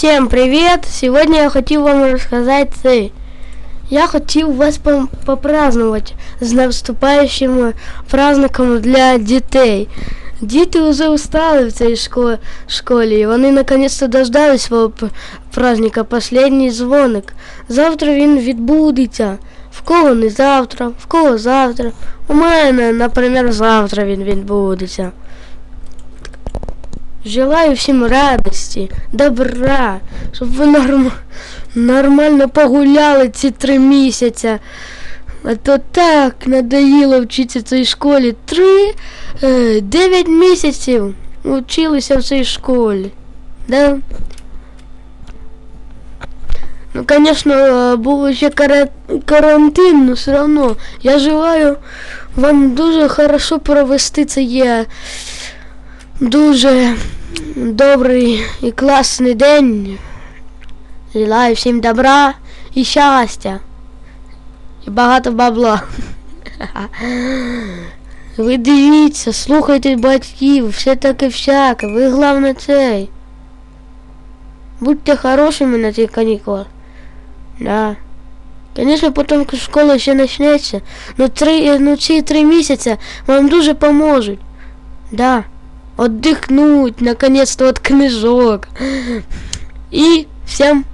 Всем привет! Сегодня я хотів вам розказати це. Я хотів вас попразднувати з наступаючим праздником для дітей. Діти вже устали в цій шко- школі, і вони наконец-то дождались свого праздника, последній дзвоник. Завтра він відбудеться. В кого не завтра, в кого завтра. У мене, наприклад, завтра він відбудеться. Желаю всім радості, добра, щоб ви норм... нормально погуляли ці три місяці. А то так надоїло вчитися в цій школі. Три, е, дев'ять місяців вчилися в цій школі. Да? Ну, конечно, був ще карантин, но все равно. Я желаю вам дуже хорошо провести цей е, дуже добрий і класний день. Желаю всім добра і щастя. І багато бабла. Ви дивіться, слухайте батьків, все таке всяке. Ви головне цей. Будьте хорошими на цих канікулах. Да. Конечно, потім школа ще почнеться. Но три, ну ці три місяці вам дуже поможуть. Да. Отдохнуть, наконец-то от книжок. И всем